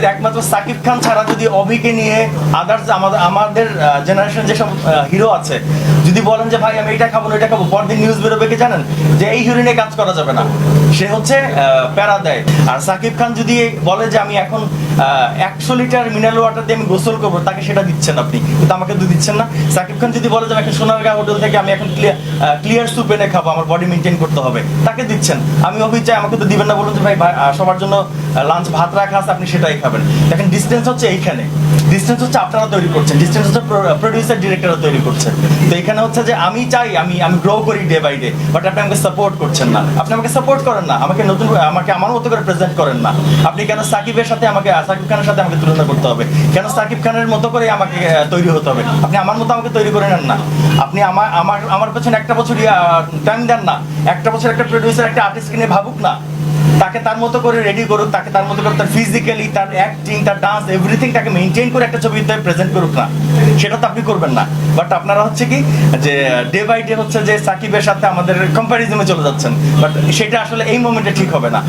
যে একমাত্র সাকিব খান ছাড়া যদি অভিকে নিয়ে আদার্স আমাদের আমাদের জেনারেশন যেসব হিরো আছে, যদি বলেন যে ভাই আমি এটা খাব না, এটা খাব, পরদিন নিউজ বেরোবে কি জানেন? যে এই হিরোইনে কাজ করা যাবে না। সে হচ্ছে প্যারা দেয়। আর সাকিব খান যদি বলে যে আমি এখন একশো লিটার মিনারেল ওয়াটার দিয়ে আমি গোসল করব তাকে সেটা দিচ্ছেন আপনি। কিন্তু আমাকে তো দিচ্ছেন না। সাকিব খান যদি বলে যে একটা সোনারগাঁ হোটেল থেকে আমি এখন ক্লিয়ার স্যুপ এনে খাব আমার বডি মেনটেন করতে হবে। তাকে দিচ্ছেন। আমি অফিস চাই আমাকে তো দিবেন না বলুন যে ভাই, সবার জন্য লাঞ্চ ভাত রাখা আছে আপনি সেটাই খাবেন। দেখেন ডিস্টেন্স হচ্ছে এইখানে। ডিস্টেন্স হচ্ছে আপনারা তৈরি করছেন। ডিস্টেন্স হচ্ছে প্রডিউসার ডিরেক্টররা তৈরি করছে তো এখানে হচ্ছে যে আমি চাই, আমি আমি গ্রো করি ডে বাই ডে বাট আপনি আমাকে সাপোর্ট করছেন না। আপনি আমাকে সাপোর্ট করেন না, আমাকে নতুন আমাকে আমার মতো করে প্রেজেন্ট করেন না। আপনি কেন সাকিবের সাথে আমাকে, সাকিব খানের সাথে আমাকে তুলনা করতে হবে? কেন সাকিব খানের মতো করে আমাকে তৈরি হতে হবে? আপনি আমার মতো আমাকে তৈরি করে নেন না। আপনি আমার আমার আমার পেছনে একটা বছর টাইম দেন না। একটা বছর একটা প্রডিউসার একটা আর্টিস্টকে নিয়ে ভাবুক না। তাকে তার মতো করে রেডি করুক, তাকে তার মতো করে তার ফিজিক্যালি তার অ্যাক্টিং তার ডান্স এভরিথিং তাকে মেনটেন করে একটা ছবিতে প্রেজেন্ট করুক না। সেটা তো আপনি করবেন না। বাট আপনারা হচ্ছে কি, যে ডে বাই ডে হচ্ছে যে সাকিবের সাথে আমাদের কম্প্যারিজনে চলে যাচ্ছেন। বাট সেটা আসলে এই মোমেন্টে ঠিক হবে না।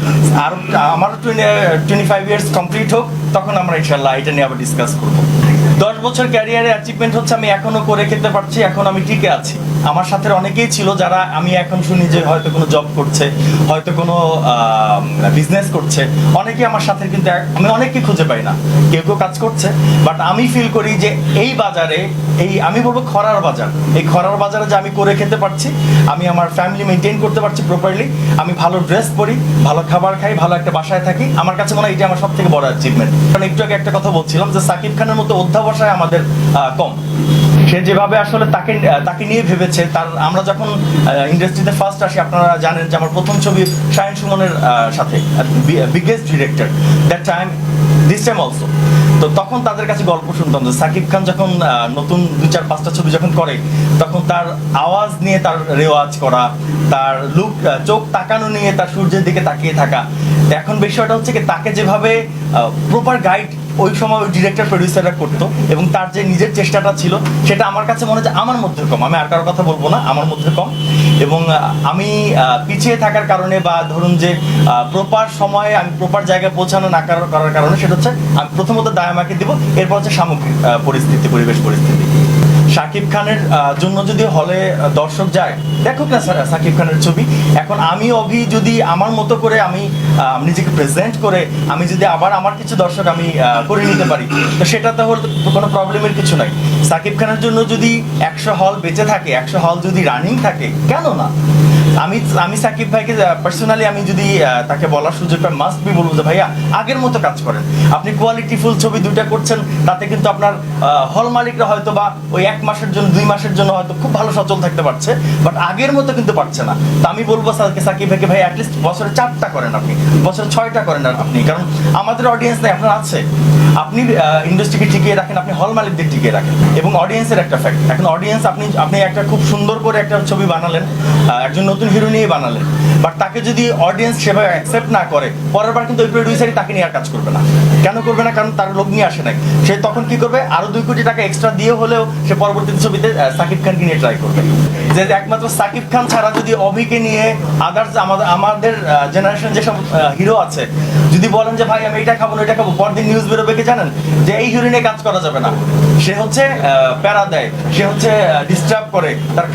আর আমার টোয়েন্টি ফাইভ ইয়ার্স কমপ্লিট হোক, তখন আমরা ইনশাল্লাহ এটা নিয়ে আবার ডিসকাস করব। দশ বছর ক্যারিয়ারে অ্যাচিভমেন্ট হচ্ছে আমি এখনও করে খেতে পারছি, এখন আমি টিকে আছি। আমার সাথে অনেকেই ছিল যারা আমি এখন শুনি যে হয়তো কোনো জব করছে, হয়তো কোনো বিজনেস করছে। অনেকেই আমার সাথে কিন্তু আমি অনেককে খুঁজে পাই না। কেউ কেউ কাজ করছে বাট আমি ফিল করি যে এই বাজারে, এই আমি বলব খরার বাজার। এই খরার বাজারে যে আমি করে খেতে পারছি, আমি আমার ফ্যামিলি মেনটেন করতে পারছি প্রপারলি আমি ভালো ড্রেস পরি, ভালো খাবার খাই, ভালো একটা বাসায় থাকি। আমার কাছে মনে হয় এটা আমার সব থেকে বড় অ্যাচিভমেন্ট কারণ একটু আগে একটা কথা বলছিলাম যে সাকিব খানের মতো অধ্যাবসায় আমাদের কম। সে যেভাবে আসলে তাকে তাকে নিয়ে ভেবেছে, তার, আমরা যখন ইন্ডাস্ট্রিতে ফার্স্ট আসি, আপনারা জানেন যে আমার প্রথম ছবি শাহিন সুমনের সাথে biggest director that time this time also তো তখন তাদের কাছে গল্প শুনতাম যে সাকিব খান যখন নতুন দু চার, পাঁচটা ছবি যখন করে, তখন তার আওয়াজ নিয়ে তার রেওয়াজ করা, তার লুক চোখ তাকানো নিয়ে তার সূর্যের দিকে তাকিয়ে থাকা। এখন বিষয়টা হচ্ছে কি, তাকে যেভাবে প্রপার গাইড ওই সময় ওই ডিরেক্টর প্রডিউসাররা করতো এবং তার যে নিজের চেষ্টাটা ছিল, সেটা আমার কাছে মনে হয় আমার মধ্যে কম। আমি আর কারোর কথা বলব না, আমার মধ্যে কম। এবং আমি পিছিয়ে থাকার কারণে বা ধরুন যে প্রপার সময়ে আমি প্রপার জায়গায় পৌঁছানো না করার করার কারণে, সেটা হচ্ছে আমি প্রথমত দায় আমাকে দিব, এরপর হচ্ছে সামগ্রিক পরিস্থিতি, পরিবেশ পরিস্থিতি। শাকিব খানের জন্য যদি হলে দর্শক যায়, দেখুক না সাকিব খানের ছবি। এখন আমি, অভি, যদি আমার মতো করে আমি নিজেকে প্রেজেন্ট করে, আমি যদি আবার আমার কিছু দর্শক আমি করে নিতে পারি। তো সেটা তো হলো কোনো প্রবলেমের কিছু নাই। সাকিব খানের জন্য যদি একশো হল বেঁচে থাকে, একশো হল যদি রানিং থাকে, কেন না? আমি আমি সাকিব ভাইকে পার্সোনালি আমি যদি তাকে বলার সুযোগ পাই মাস্ট বি বলব যে ভাইয়া, আগের মতো কাজ করেন। আপনি কোয়ালিটি ফুল ছবি দুইটা করছেন, তাতে কিন্তু আপনার হল মালিকরা হয়তো বা ওই এক মাসের জন্য, দুই মাসের জন্য হয়তো খুব ভালো সচল থাকতে পারছে বাট আগের মতো কিন্তু পারছে না। তো আমি বলব সাকিব ভাইকে, ভাই অ্যাটলিস্ট বছরে চারটা করেন আপনি, বছরে ছয়টা করেন আপনি, কারণ আমাদের অডিয়েন্স নাই, আপনার আছে। আপনি ইন্ডাস্ট্রিকে টিকিয়ে রাখেন, আপনি হল মালিকদের টিকিয়ে রাখেন, এবং অডিয়েন্সের একটা ফ্যাক্ট এখন অডিয়েন্স আপনি আপনি একটা খুব সুন্দর করে একটা ছবি বানালেন একজন নতুন হিরো নিয়ে বানালেন। বাট তাকে যদি অডিয়েন্স সেভাবে অ্যাকসেপ্ট না করে পরের বার কিন্তু ওই প্রডিউসারই তাকে নিয়ে আর কাজ করবে না। কেন করবে না? কারণ তার লোক নিয়ে আসে নাই। সে তখন কি করবে? আরও দুই কোটি টাকা এক্সট্রা দিয়ে হলেও সে পরবর্তী ছবিতে সাকিব খানকে নিয়ে ট্রাই করবে। যে একমাত্র সাকিব খান ছাড়া যদি অভিকে নিয়ে আদার্স আমাদের আমাদের জেনারেশন যেসব হিরো আছে, যদি বলেন যে, ভাই, আমি এটা খাব না এটা খাব, পরদিন নিউজ বেরোবে কি জানেন? যে এই হিরো নিয়ে কাজ করা যাবে না। সে হচ্ছে প্যারা দেয়। সে হচ্ছে ডিস্টার্ব করে। তার